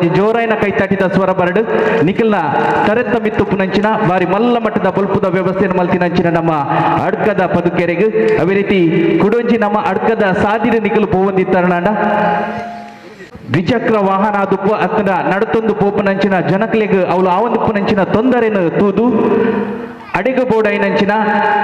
ಒಂಜಿ ಜೋರಾಯಿನ ಕೈ ತಟ್ಟಿದ ಸ್ವರ ಬರಡು. ನಿಖಿಲ್ನ ತರೆತ್ತ ಮಿತ್ತುಪ್ಪು ನಂಚಿನ ಬಾರಿ ಮಲ್ಲ ಮಟ್ಟದ ಬಲ್ಪುದ ವ್ಯವಸ್ಥೆಯನ್ನು ಮಲ್ತಿನಂಚಿನ ನಮ್ಮ ಅಡ್ಕದ ಪದುಕೆರೆಗೆ. ಅದೇ ರೀತಿ ಕುಡೊಂಜಿ ನಮ್ಮ ಅಡ್ಕದ ಸಾದಿನ ನಿಖಿಲು ಪೋವಂದಿತ್ತಾರಣ ದ್ವಿಚಕ್ರ ವಾಹನ ದುಪ್ಪ ಅತ್ತನ ನಡತೊಂದು ಪೋಪುನಂಚಿನ ಜನಕ್ಲೆಗ್ ಅವಳು ಆವಂದಿಪ್ಪುನಂಚಿನ ತೊಂದರೆಯನ್ನು ತೂದು. ಅಡಿಗ ಐನಂಚಿನ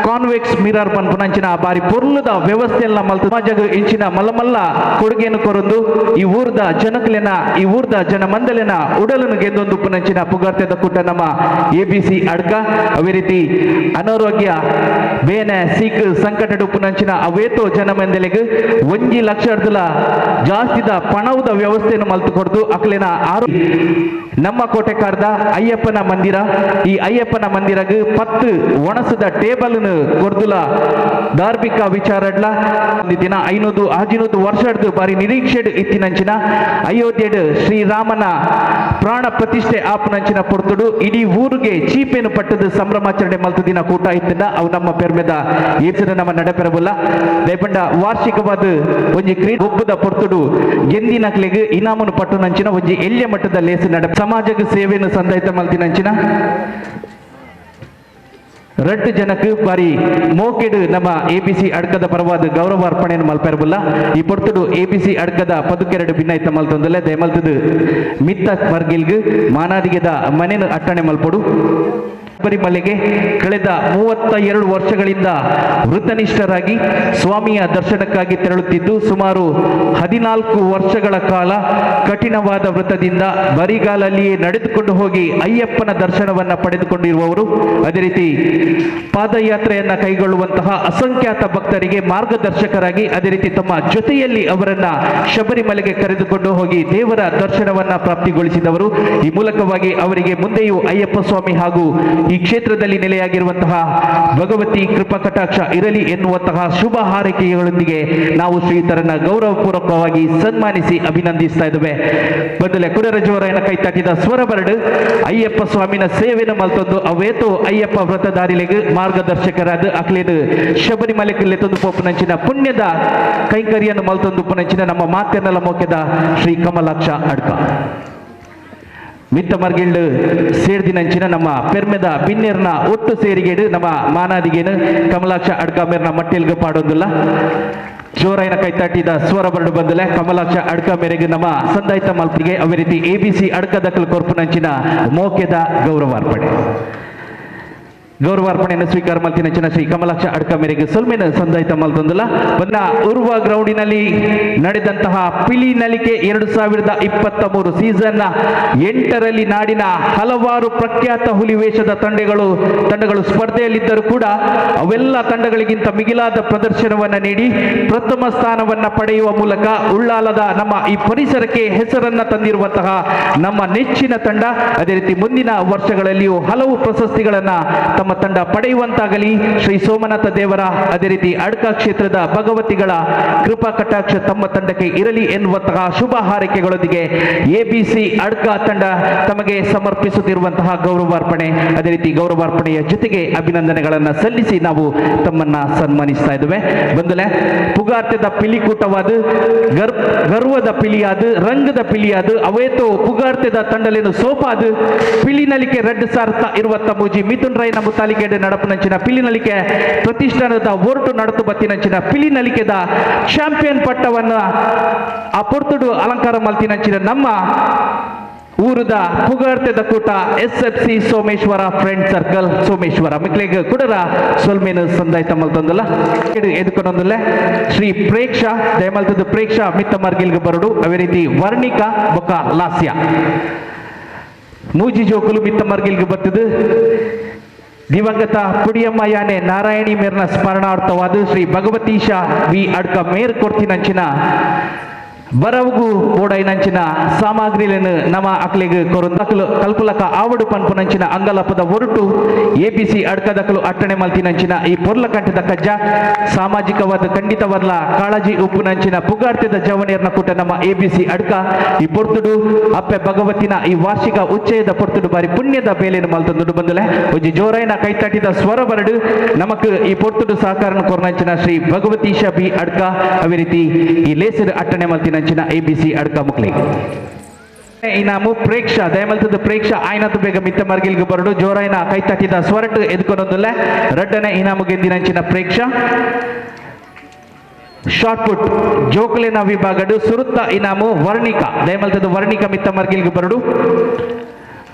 ಕಾನ್ವೆಕ್ಸ್ ಮಿರರ್ ಪನ್ಪುನಂಚಿನ ಬಾರಿ ಪೊರ್ಲುದ ವ್ಯವಸ್ಥೆಯಲ್ಲ ಮಲ್ತ, ಸಮಾಜಗ ಇಂಚಿನ ಮಲ್ಲ ಮಲ್ಲ ಕೊಡುಗೆಯನ್ನು ಕೊರೊಂದು, ಈ ಊರ್ದ ಜನಕ್ಲೆನ, ಈ ಊರ್ದ ಜನ ಮಂದಲೆನ ಉಡಲನ್ನು ಗೆದ್ದೊಂದು ಪುನಂಚಿನ ಪುಗಾರ್ತೆದ ಕುಟ್ಟ ನಮ್ಮ ಎ ಬಿ ಸಿ ಅಡ್ಕ. ಅವೇ ರೀತಿ ಅನಾರೋಗ್ಯ, ಬೇನೆ ಸಿಖ್ ಸಂಕಟ ಪುನಂಚಿನ ಅವೇತೋ ಜನ ಮಂದಲೆಗೆ ಒಂಜಿ ಲಕ್ಷದ ಜಾಸ್ತಿದ ಪಣವದ ವ್ಯವಸ್ಥೆಯನ್ನು ಮಲ್ತು ಕೊಡ್ದು, ಅಕ್ಲೆನ ಆರೋಗ್ಯ ನಮ್ಮ ಕೋಟೆಕಾರ್ದ ಅಯ್ಯಪ್ಪನ ಮಂದಿರ. ಈ ಅಯ್ಯಪ್ಪನ ಮಂದಿರಗೆ ಪತ್ತು ಒಣಸದ ಟೇಬಲ್ ಕೊರ್ದುಲ ಧಾರ್ಮಿಕ ಒಂದು ದಿನ ಐನೂದು ಆಜಿನೂದು ವರ್ಷಡ್ದು ಬಾರಿ ನಿರೀಕ್ಷೆಡ್ ಇತ್ತಿನಂಚಿನ ಅಯೋಧ್ಯೆಡ್ ಶ್ರೀರಾಮನ ಪ್ರಾಣ ಪ್ರತಿಷ್ಠೆ ಆಪನಂಚಿನ ಪೊರ್ತುಡು ಇಡೀ ಊರಿಗೆ ಚೀಪೇನು ಪಟ್ಟದ ಸಂಭ್ರಮಾಚರಣೆ ಮಲ್ತು ದಿನ ಕೂಟ ಇತ್ತಿಂದ ಅವು ನಮ್ಮ ಪೆರ್ಮೆದ ಏಸರ ನಮ್ಮ ನಡೆಪೆರಬಲ್ಲ. ದಯಪಂಡ ವಾರ್ಷಿಕವಾದ ಒಂಜಿ ಕ್ರೀಡೆ ಒಬ್ಬದ ಪೊರ್ತುಡು ಗೆಂದಿನಕ್ಲೆಗ್ ಇನಾಮನು ಪಟ್ಟುನಂಚಿನ ಒಂಜಿ ಎಲ್ಯ ಮಟ್ಟದ ಲೇಸು ನಡೆ ಸಮಾಜಕ್ಕೆ ಸೇವೆಯನ್ನು ಸಂದಾಯಿತ ಮಲ್ತಿನಂಚಿನ ರಡ್ಡು ಜನಕ್ಕೆ ಬಾರಿ ಮೋಕೆಡು ನಮ್ಮ ಎ ಪಿ ಸಿ ಅಡ್ಕದ ಪರವಾದ ಗೌರವ ಅರ್ಪಣೆಯನ್ನು ಮಲ್ಪೆರಬುಲ್ಲ. ಈ ಪೊರ್ತುಡು ಎ ಪಿ ಸಿ ಅಡ್ಕದ ಪದುಕೆರಡು ಭಿನ್ನಾಯ್ತ ಮಲ್ತೊಂದಲ್ಲ, ದಯಮಲ್ತದು ಮಿತ್ತ ಮರ್ಗಿಲ್ಗ್ ಮಾನಾದಿಗೆದ ಮನೆನ ಅಟ್ಟಣೆ ಮಲ್ಪೊಡು. ಶಬರಿಮಲೆಗೆ ಕಳೆದ ಮೂವತ್ತ ಎರಡು ವರ್ಷಗಳಿಂದ ವೃತನಿಷ್ಠರಾಗಿ ಸ್ವಾಮಿಯ ದರ್ಶನಕ್ಕಾಗಿ ತೆರಳುತ್ತಿದ್ದು, ಸುಮಾರು ಹದಿನಾಲ್ಕು ವರ್ಷಗಳ ಕಾಲ ಕಠಿಣವಾದ ವೃತದಿಂದ ಬರಿಗಾಲಲ್ಲಿಯೇ ನಡೆದುಕೊಂಡು ಹೋಗಿ ಅಯ್ಯಪ್ಪನ ದರ್ಶನವನ್ನ ಪಡೆದುಕೊಂಡಿರುವವರು. ಅದೇ ರೀತಿ ಪಾದಯಾತ್ರೆಯನ್ನ ಕೈಗೊಳ್ಳುವಂತಹ ಅಸಂಖ್ಯಾತ ಭಕ್ತರಿಗೆ ಮಾರ್ಗದರ್ಶಕರಾಗಿ, ಅದೇ ರೀತಿ ತಮ್ಮ ಜೊತೆಯಲ್ಲಿ ಅವರನ್ನ ಶಬರಿಮಲೆಗೆ ಕರೆದುಕೊಂಡು ಹೋಗಿ ದೇವರ ದರ್ಶನವನ್ನ ಪ್ರಾಪ್ತಿಗೊಳಿಸಿದವರು. ಈ ಮೂಲಕವಾಗಿ ಅವರಿಗೆ ಮುಂದೆಯೂ ಅಯ್ಯಪ್ಪ ಸ್ವಾಮಿ ಹಾಗೂ ಈ ಕ್ಷೇತ್ರದಲ್ಲಿ ನೆಲೆಯಾಗಿರುವಂತಹ ಭಗವತಿ ಕೃಪಾ ಕಟಾಕ್ಷ ಇರಲಿ ಎನ್ನುವಂತಹ ಶುಭ ಹಾರೈಕೆಗಳೊಂದಿಗೆ ನಾವು ಶ್ರೀತರನ್ನ ಗೌರವಪೂರ್ವಕವಾಗಿ ಸನ್ಮಾನಿಸಿ ಅಭಿನಂದಿಸ್ತಾ ಇದ್ದೇವೆ. ಬದಲೆ ಕುಡರಜವರಾಯನ ಕೈ ತಟ್ಟಿದ ಸ್ವರ ಬರಡು, ಅಯ್ಯಪ್ಪ ಸ್ವಾಮಿನ ಸೇವೆನ ಮಲ್ತೊಂದು ಅವೇತು, ಅಯ್ಯಪ್ಪ ವ್ರತಧಾರಿಲೆಗೆ ಮಾರ್ಗದರ್ಶಕರಾದ ಅಕ್ಲೇದು ಶಬರಿಮಲೆಗೆ ತಂದು ಪೋಪುನಂಚಿನ ಪುಣ್ಯದ ಕೈಂಕರ್ಯನ್ನು ಮಲ್ತೊಂದು ಪುನಂಚಿನ ನಮ್ಮ ಮಾತನ್ನೆಲ್ಲ ಮೋಕ್ಯದ ಶ್ರೀ ಕಮಲಾಕ್ಷ ಅಡ್ಕ. ಮಿತ್ತ ಮರ್ಗಿಳ್ಳು ಸೇರ್ದಿನಂಚಿನ ನಮ್ಮ ಪೆರ್ಮೆದ ಬಿನ್ನೇರ್ನ ಒಟ್ಟು ಸೇರಿಗೇಡು ನಮ್ಮ ಮಾನಾದಿಗೇನು ಕಮಲಾಕ್ಷ ಅಡ್ಕಾಮೇರ್ನ ಮಟ್ಟೆಲ್ಗ ಪಾಡೋದಿಲ್ಲ. ಜೋರಾಯಿನ ಕೈತಾಟಿದ ಸ್ವರ ಬರಡು ಬಂದಲೆ ಕಮಲಾಕ್ಷ ಅಡ್ಕ ಮೇರೆಗೆ ನಮ್ಮ ಸಂದಾಯಿತ ಮಲ್ಪಿಗೆ ಅವೇ ರೀತಿ ಎ ಬಿ ಸಿ ಅಡ್ಕ ದಕ್ಕಲು ಕೊರ್ಪುನಂಚಿನ ಮೋಕ್ಯದ ಗೌರವಾರ್ಪಣೆ. ಗೌರವಾರ್ಪಣೆಯನ್ನು ಸ್ವೀಕಾರ ಮಲ್ತಿನ ಶ್ರೀ ಕಮಲಾಕ್ಷ ಅಡ್ಕ ಮೇರೆಗೆ ಸೊಲ್ಮೆನ ಸಂದಾಯಿತ ಮಲ್ತೊಂದಲ್ಲ ಬಂದ ಉರ್ವ ಗ್ರೌಂಡಿನಲ್ಲಿ ನಡೆದಂತಹ ಪಿಲಿ ನಲಿಕೆ ಎರಡು ಸಾವಿರದ ಇಪ್ಪತ್ತ ಮೂರು ಸೀಸನ್ ಎಂಟರಲ್ಲಿ ನಾಡಿನ ಹಲವಾರು ಪ್ರಖ್ಯಾತ ಹುಲಿ ವೇಷದ ತಂಡಗಳು ತಂಡಗಳು ಸ್ಪರ್ಧೆಯಲ್ಲಿದ್ದರೂ ಕೂಡ ಅವೆಲ್ಲ ತಂಡಗಳಿಗಿಂತ ಮಿಗಿಲಾದ ಪ್ರದರ್ಶನವನ್ನ ನೀಡಿ ಪ್ರಥಮ ಸ್ಥಾನವನ್ನ ಪಡೆಯುವ ಮೂಲಕ ಉಳ್ಳಾಲದ ನಮ್ಮ ಈ ಪರಿಸರಕ್ಕೆ ಹೆಸರನ್ನ ತಂದಿರುವಂತಹ ನಮ್ಮ ನೆಚ್ಚಿನ ತಂಡ. ಅದೇ ರೀತಿ ಮುಂದಿನ ವರ್ಷಗಳಲ್ಲಿಯೂ ಹಲವು ಪ್ರಶಸ್ತಿಗಳನ್ನ ತಮ್ಮ ತಂಡ ಪಡೆಯುವಂತಾಗಲಿ. ಶ್ರೀ ಸೋಮನಾಥ ದೇವರ ಅದೇ ರೀತಿ ಅಡ್ಕ ಕ್ಷೇತ್ರದ ಭಗವತಿಗಳ ಕೃಪಾ ಕಟಾಕ್ಷ ತಮ್ಮ ತಂಡಕ್ಕೆ ಇರಲಿ ಎನ್ನುವಂತಹ ಶುಭ ಹಾರೈಕೆಗಳೊಂದಿಗೆ ಎಬಿಸಿ ಅಡ್ಕ ತಂಡ ತಮಗೆ ಸಮರ್ಪಿಸುತ್ತಿರುವಂತಹ ಗೌರವಾರ್ಪಣೆ, ಅದೇ ರೀತಿ ಗೌರವಾರ್ಪಣೆಯ ಜೊತೆಗೆ ಅಭಿನಂದನೆಗಳನ್ನು ಸಲ್ಲಿಸಿ ನಾವು ತಮ್ಮನ್ನ ಸನ್ಮಾನಿಸ್ತಾ ಇದ್ದೇವೆ. ಬಂದಲೆ ಪುಗಾರ್ಥದ ಪಿಲಿಕೂಟವಾದ, ಗರ್, ಗರ್ವದ ಪಿಲಿಯಾದ, ರಂಗದ ಪಿಲಿಯಾದ, ಅವೇತೋ ಪುಗಾರ್ಥದ ತಂಡಲೇನು ಸೋಪಾದ, ಪಿಲಿನಲಿಕೆ ರೆಡ್ ಸಾರ್ತ ಇರುವಂತ ಮೂಜಿ ಮಿಥುನ್ ರೈನ ಮುತಾಲಿಕೆಡೆ ನಡಪನಂಚಿನ ಪಿಲಿನಲಿಕೆ ಪ್ರತಿಷ್ಠಾನದ ಓರ್ಟು ನಡತು ಬತ್ತಿನಂಚಿನ ಪಿಲಿನಲಿಕೆದ ಚಾಂಪಿಯನ್ ಪಟ್ಟವನ್ನ ಆ ಪೊರ್ತುಡು ಅಲಂಕಾರ ಮಲ್ತಿನಂಚಿನ ನಮ್ಮ ಊರದ ಪುಗಾರ್ತೆದ ಕೂಟ S F C Someshwara friend circle Someshwara ಮಿಕ್ಲೆಗ್ ಕುಡರ ಸೊಲ್ಮೇನು ಸಂದಾಯ್ತ ಮಲ್ತೊಂದಲ್ಲ. ಎದುಕೊಂಡೊಂದಲ್ಲೇ ಶ್ರೀ ಪ್ರೇಕ್ಷ, ದಯಮಲ್ತದ ಪ್ರೇಕ್ಷ ಮಿತ್ತ ಮರ್ಗಿಲ್ಗೆ ಬರಡು. ಅದೇ ರೀತಿ ವರ್ಣಿಕಾ ಬೊಕ್ಕ ಲಾಸ್ಯ. ಮೂಜಿ ಜೋಕುಲು ಮಿತ್ತ ಮರ್ಗಿಲ್ಗೆ ಬರ್ತದು. ದಿವಂಗತ ಪುಡಿಯಮ್ಮ ಯಾನೆ ನಾರಾಯಣಿ ಮೇರ್ನ ಸ್ಮರಣಾರ್ಥವಾದ ಶ್ರೀ ಭಗವತೀಶ ವಿ ಅಡ್ಕ ಮೇರ್ ಕೊರ್ತಿನಂಚಿನ ಬರವುಗು ಓಡೈನಂಚಿನ ನಮ್ಮ ನಮ ಕೊರು ಕೊರೊಂದಕಲು ಕಲ್ಪುಲಕ ಆವಡು ಪನ್ಪುನಂಚಿನ ಅಂಗಲಪದ ಒರುಟು ಎಪಿಸಿ ಅಡ್ಕದಕಲು ಅಟ್ಟಣೆ ಮಲ್ತಿನಂಚಿನ ಈ ಪೊರ್ಲ ಕಂಠದ ಕಜ್ಜ ಸಾಮಾಜಿಕವಾದ ಖಂಡಿತವರ್ಲ ಕಾಳಜಿ ಉಪ್ಪುನಂಚಿನ ಪುಗಾರ್ತೆದ ಜವನಿಯರ್ನ ಕೂಟ ನಮ್ಮ ಎಬಿಸಿ ಅಡ್ಕ ಈ ಪೊರ್ತುಡು ಅಪ್ಪೆ ಭಗವತಿನ ಈ ವಾರ್ಷಿಕ ಉಚ್ಚಯದ ಪೊರ್ತುಡು ಬಾರಿ ಪುಣ್ಯದ ಬೇಲೆಯನ್ನು ಮಲ್ತಂದುಡು ಬಂದಲೆ. ಒಂಜಿ ಜೋರೈನ ಕೈತಟ್ಟಿದ ಸ್ವರ ಬರಡು ನಮಕ್ ಈ ಪೊರ್ತುಡು ಸಹಕಾರನ ಕೊರ್ನಂಚಿನ ಶ್ರೀ ಭಗವತೀಶ ಬಿ ಅಡ್ಕ ಅದೇ ರೀತಿ ಈ ಲೇಸರ್ ಅಟ್ಟಣೆ ಮಲ್ತಿನಂಚಿನ ಎಬಿಸಿ ಅಡ್ಕ ಮುಕ್ಲಿ ಇನಾಮು ಪ್ರೇಕ್ಷ ದಯಮಲ್ತದ ಪ್ರೇಕ್ಷ ಬೇಗ ಮಿತ್ತ ಮರ್ಗಿಲ್ಗೆ ಬರಡು ಜೋರಾಯಿನ ಕೈ ತಟ್ಟಿದ ಸ್ವರಟ್ ಎದ್ಕೊಂಡೊಂದಲ್ಲ ರಡ್ಡನೆ ಇನಾಮು ಗೆಂದಿನಂಚಿನ ಪ್ರೇಕ್ಷ ಶಾರ್ಟ್ ಪುಟ್ ಜೋಕಲಿನ ವಿಭಾಗಡು ಸುರುತ್ತ ಇನಾಮು ವರ್ಣಿಕ ದಯಮಲ್ತದ ವರ್ಣಿಕ ಮಿತ್ತ ಮರ್ಗಿಲ್ಗೆ ಬರಡು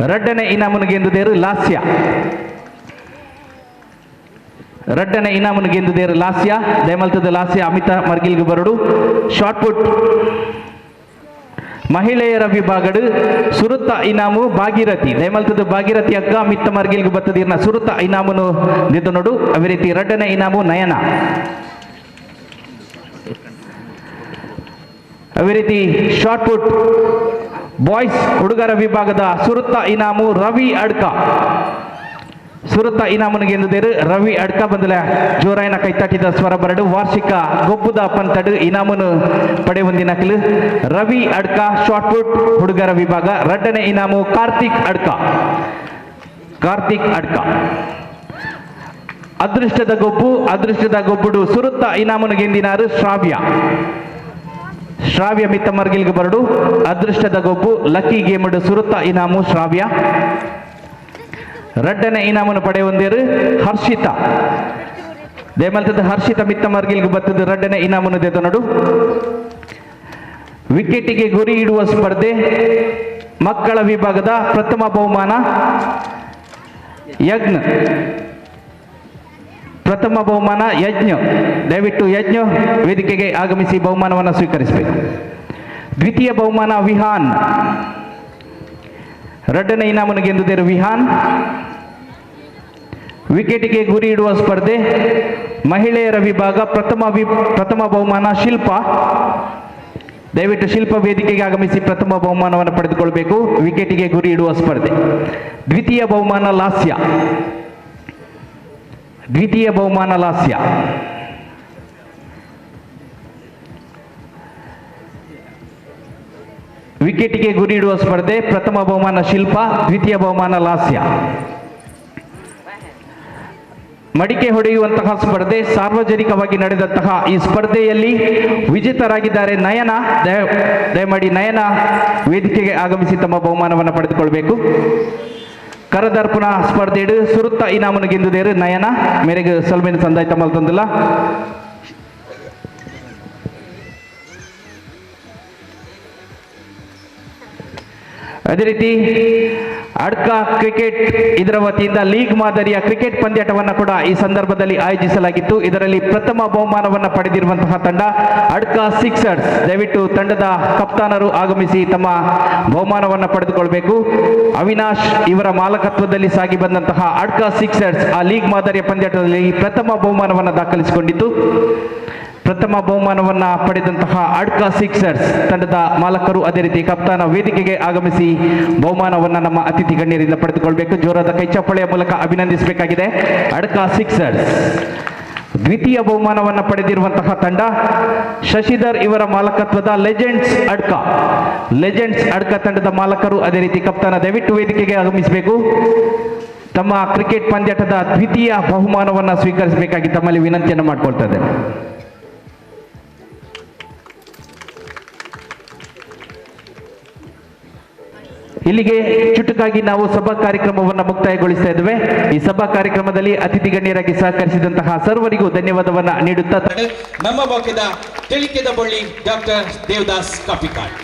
ರಡ್ಡನೆ ಇನಾಮುನು ಗೆಂದುದೇರು ಲಾಸ್ಯ ರಡ್ಡನೆ ಇನಾಮನ್ ಗೆಂದುದೇರು ಲಾಸ್ಯ ದಯಮಲ್ತದ ಲಾಸ್ಯ ಅಮಿತಾ ಮರ್ಗಿಲ್ಗೆ ಬರಡು. ಶಾರ್ಟ್ ಪುಟ್ ಮಹಿಳೆಯರ ವಿಭಾಗಡು ಸುರುತ್ತ ಇನಾಮು ಭಾಗೀರಥಿ ದಯಮಲ್ತದ ಭಾಗೀರಥಿ ಅಗ್ಗ ಮಿತ್ತ ಮರ್ಗಿಲ್ಗೆ ಬತ್ತದಿರ್ನ ಸುರುತ್ತ ಇನಾಮನು ಗೆದ್ದು ನೋಡು. ಅದೇ ರೀತಿ ರಡ್ಡನೆ ಇನಾಮು ನಯನ. ಅದೇ ರೀತಿ ಶಾರ್ಟ್ ಪುಟ್ ಬಾಯ್ಸ್ ಹುಡುಗರ ವಿಭಾಗದ ಸುರುತ್ತ ಇನಾಮು ರವಿ ಅಡ್ಕ. ಸುರುತ್ತ ಇನಾಮನಿಗೆ ಎಂದುದೇರು ರವಿ ಅಡ್ಕ ಬಂದಲ. ಜೋರಾಯನ ಕೈತಾಟಿದ ಸ್ವರ ಬರಡು. ವಾರ್ಷಿಕ ಗೊಬ್ಬುದ ಪಂತಡು ಇನಾಮನು ಪಡೆ ಒಂದಿನಕಲು ರವಿ ಅಡ್ಕ ಶಾರ್ಟ್ ಪುಟ್ ಹುಡುಗರ ವಿಭಾಗ. ರಡ್ಡನೇ ಇನಾಮು, ಕಾರ್ತಿಕ್ ಅಡ್ಕ. ಕಾರ್ತಿಕ್ ಅಡ್ಕ. ಅದೃಷ್ಟದ ಗೊಬ್ಬು, ಅದೃಷ್ಟದ ಗೊಬ್ಬುಡು. ಸುರುತ್ತ ಇನಾಮನು ಗೆಂದಿನಾರು ಶ್ರಾವ್ಯ. ಶ್ರಾವ್ಯ ಮಿತ್ತ ಮರ್ಗಿಲ್ಗೆ ಬರಡು. ಅದೃಷ್ಟದ ಗೊಬ್ಬು, ಲಕ್ಕಿ ಗೇಮಡು ಸುರುತ್ತ ಇನಾಮು ಶ್ರಾವ್ಯ. ರಡ್ಡನೆ ಇನಾಮನ್ನು ಪಡೆಯೊಂದೇರು ಹರ್ಷಿತ. ದೇಮಲ್ತದ ಹರ್ಷಿತ ಮಿತ್ತ ಮರ್ಗಿಲ್ಗೆ ಬತ್ತದ ರಡ್ಡನೇ ಇನಾಮನ್ನು ದೇತ ನೋಡು. ವಿಕೆಟಿಗೆ ಗುರಿ ಇಡುವ ಸ್ಪರ್ಧೆ ಮಕ್ಕಳ ವಿಭಾಗದ ಪ್ರಥಮ ಬಹುಮಾನ ಯಜ್ಞ. ಪ್ರಥಮ ಬಹುಮಾನ ಯಜ್ಞ. ದಯವಿಟ್ಟು ಯಜ್ಞ ವೇದಿಕೆಗೆ ಆಗಮಿಸಿ ಬಹುಮಾನವನ್ನು ಸ್ವೀಕರಿಸಬೇಕು. ದ್ವಿತೀಯ ಬಹುಮಾನ ವಿಹಾನ್. ರಡ್ಡನೆ ಇನಾಮನಿಗೆ ಎಂದುದೇರು ವಿಹಾನ್. ವಿಕೆಟಿಗೆ ಗುರಿ ಇಡುವ ಸ್ಪರ್ಧೆ. ಮಹಿಳೆಯರ ವಿಭಾಗ ಪ್ರಥಮ ವಿ, ಪ್ರಥಮ ಬಹುಮಾನ ಶಿಲ್ಪ. ದಯವಿಟ್ಟು ಶಿಲ್ಪ ವೇದಿಕೆಗೆ ಆಗಮಿಸಿ ಪ್ರಥಮ ಬಹುಮಾನವನ್ನು ಪಡೆದುಕೊಳ್ಬೇಕು. ವಿಕೆಟಿಗೆ ಗುರಿ ಇಡುವ ಸ್ಪರ್ಧೆ. ದ್ವಿತೀಯ ಬಹುಮಾನ ಲಾಸ್ಯ. ದ್ವಿತೀಯ ಬಹುಮಾನ ಲಾಸ್ಯ. ವಿಕೆಟ್ಗೆ ಗುರಿಯಿಡುವ ಸ್ಪರ್ಧೆ, ಪ್ರಥಮ ಬಹುಮಾನ ಶಿಲ್ಪ, ದ್ವಿತೀಯ ಬಹುಮಾನ ಲಾಸ್ಯ. ಮಡಿಕೆ ಹೊಡೆಯುವಂತಹ ಸ್ಪರ್ಧೆ, ಸಾರ್ವಜನಿಕವಾಗಿ ನಡೆದಂತಹ ಈ ಸ್ಪರ್ಧೆಯಲ್ಲಿ ವಿಜೇತರಾಗಿದ್ದಾರೆ ನಯನ. ದಯ, ದಯಮಾಡಿ ನಯನ ವೇದಿಕೆಗೆ ಆಗಮಿಸಿ ತಮ್ಮ ಬಹುಮಾನವನ್ನು ಪಡೆದುಕೊಳ್ಬೇಕು. ಕರದರ್ಪಣ ಸ್ಪರ್ಧೆ ಸುರುತ್ತ ಇನಾಮನು ಗೆಂದುದೇರು ನಯನ. ಮೇರೆಗೆ ಸಲ್ಮೇನ ಸಂದಾಯ ತಮ್ಮಲ್ಲಿ ತಂದಿಲ್ಲ ಅದೇ ರೀತಿ ಅಡ್ಕ ಕ್ರಿಕೆಟ್ ಇದರ ವತಿಯಿಂದ ಲೀಗ್ ಮಾದರಿಯ ಕ್ರಿಕೆಟ್ ಪಂದ್ಯಾಟವನ್ನು ಕೂಡ ಈ ಸಂದರ್ಭದಲ್ಲಿ ಆಯೋಜಿಸಲಾಗಿತ್ತು. ಇದರಲ್ಲಿ ಪ್ರಥಮ ಬಹುಮಾನವನ್ನು ಪಡೆದಿರುವಂತಹ ತಂಡ ಅಡ್ಕ ಸಿಕ್ಸರ್ಸ್. ದಯವಿಟ್ಟು ತಂಡದ ಕಪ್ತಾನರು ಆಗಮಿಸಿ ತಮ್ಮ ಬಹುಮಾನವನ್ನು ಪಡೆದುಕೊಳ್ಬೇಕು. ಅವಿನಾಶ್ ಇವರ ಮಾಲಕತ್ವದಲ್ಲಿ ಸಾಗಿ ಬಂದಂತಹ ಅಡ್ಕ ಸಿಕ್ಸರ್ಸ್ ಆ ಲೀಗ್ ಮಾದರಿಯ ಪಂದ್ಯಾಟದಲ್ಲಿ ಪ್ರಥಮ ಬಹುಮಾನವನ್ನು ದಾಖಲಿಸಿಕೊಂಡಿತ್ತು. ಪ್ರಥಮ ಬಹುಮಾನವನ್ನು ಪಡೆದಂತಹ ಅಡ್ಕ ಸಿಕ್ಸರ್ಸ್ ತಂಡದ ಮಾಲಕರು ಅದೇ ರೀತಿ ಕಪ್ತಾನ ವೇದಿಕೆಗೆ ಆಗಮಿಸಿ ಬಹುಮಾನವನ್ನು ನಮ್ಮ ಅತಿಥಿ ಗಣ್ಯರಿಂದ ಪಡೆದುಕೊಳ್ಬೇಕು. ಜೋರಾದ ಕೈಚಪ್ಪಳೆಯ ಮೂಲಕ ಅಭಿನಂದಿಸಬೇಕಾಗಿದೆ ಅಡ್ಕ ಸಿಕ್ಸರ್ಸ್. ದ್ವಿತೀಯ ಬಹುಮಾನವನ್ನು ಪಡೆದಿರುವಂತಹ ತಂಡ ಶಶಿಧರ್ ಇವರ ಮಾಲಕತ್ವದ ಲೆಜೆಂಡ್ಸ್ ಅಡ್ಕ. ಲೆಜೆಂಡ್ಸ್ ಅಡ್ಕ ತಂಡದ ಮಾಲಕರು ಅದೇ ರೀತಿ ಕಪ್ತಾನ ದಯವಿಟ್ಟು ವೇದಿಕೆಗೆ ಆಗಮಿಸಬೇಕು. ತಮ್ಮ ಕ್ರಿಕೆಟ್ ಪಂದ್ಯಾಟದ ದ್ವಿತೀಯ ಬಹುಮಾನವನ್ನು ಸ್ವೀಕರಿಸಬೇಕಾಗಿ ತಮ್ಮಲ್ಲಿ ವಿನಂತಿಯನ್ನು ಮಾಡ್ಕೊಳ್ತಾ ಇಲ್ಲಿಗೆ ಚುಟುಕಾಗಿ ನಾವು ಸಭಾ ಕಾರ್ಯಕ್ರಮವನ್ನು ಮುಕ್ತಾಯಗೊಳಿಸ್ತಾ ಇದ್ದೇವೆ. ಈ ಸಭಾ ಕಾರ್ಯಕ್ರಮದಲ್ಲಿ ಅತಿಥಿ ಗಣ್ಯರಾಗಿ ಸಹಕರಿಸಿದಂತಹ ಸರ್ವರಿಗೂ ಧನ್ಯವಾದವನ್ನ ನೀಡುತ್ತಾ ನಮ್ಮ ಭಾಗದ ತಿಳಿಕೆದ ಬಳ್ಳಿ ಡಾಕ್ಟರ್ ದೇವದಾಸ್ ಕಾಪಿಕಾಡ್